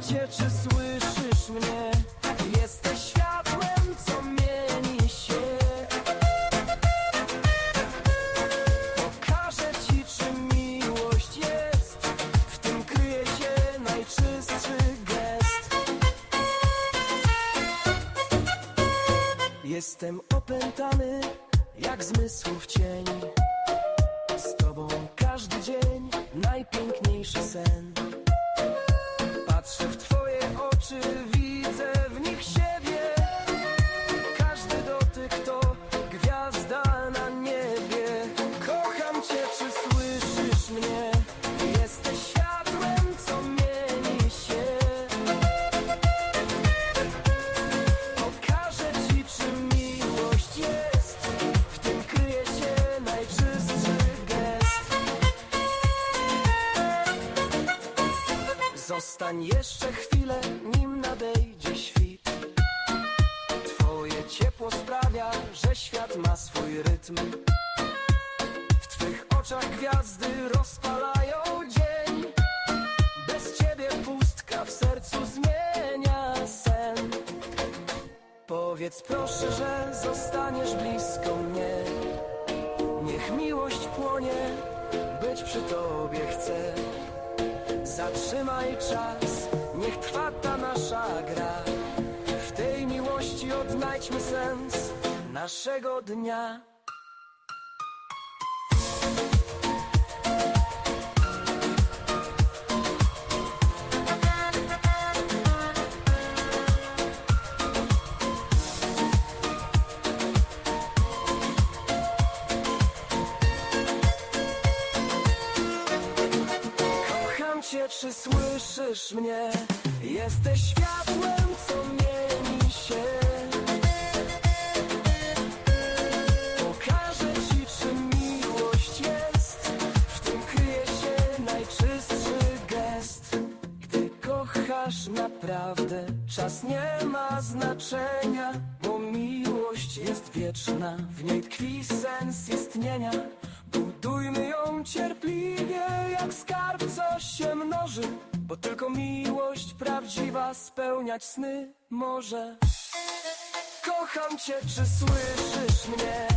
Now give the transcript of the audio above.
Cię, czy słyszysz mnie? Jesteś światłem, co mieni się. Pokażę ci, czym miłość jest. W tym kryje się najczystszy gest. Jestem opętany jak zmysłów cień. Z tobą każdy dzień najpiękniejszy sen. Zostań jeszcze chwilę, nim nadejdzie świt. Twoje ciepło sprawia, że świat ma swój rytm. W twych oczach gwiazdy rozpalają dzień. Bez ciebie pustka w sercu zmienia sen. Powiedz proszę, że zostaniesz blisko mnie. Niech miłość płonie, być przy tobie chcę. Zatrzymaj czas, niech trwa ta nasza gra. W tej miłości odnajdźmy sens naszego dnia. Czy słyszysz mnie? Jesteś światłem, co mieni się. Pokażę ci, czym miłość jest. W tym kryje się najczystszy gest. Gdy kochasz naprawdę, czas nie ma znaczenia, bo miłość jest wieczna, w niej tkwi sens istnienia. Spełniać sny może. Kocham cię, czy słyszysz mnie?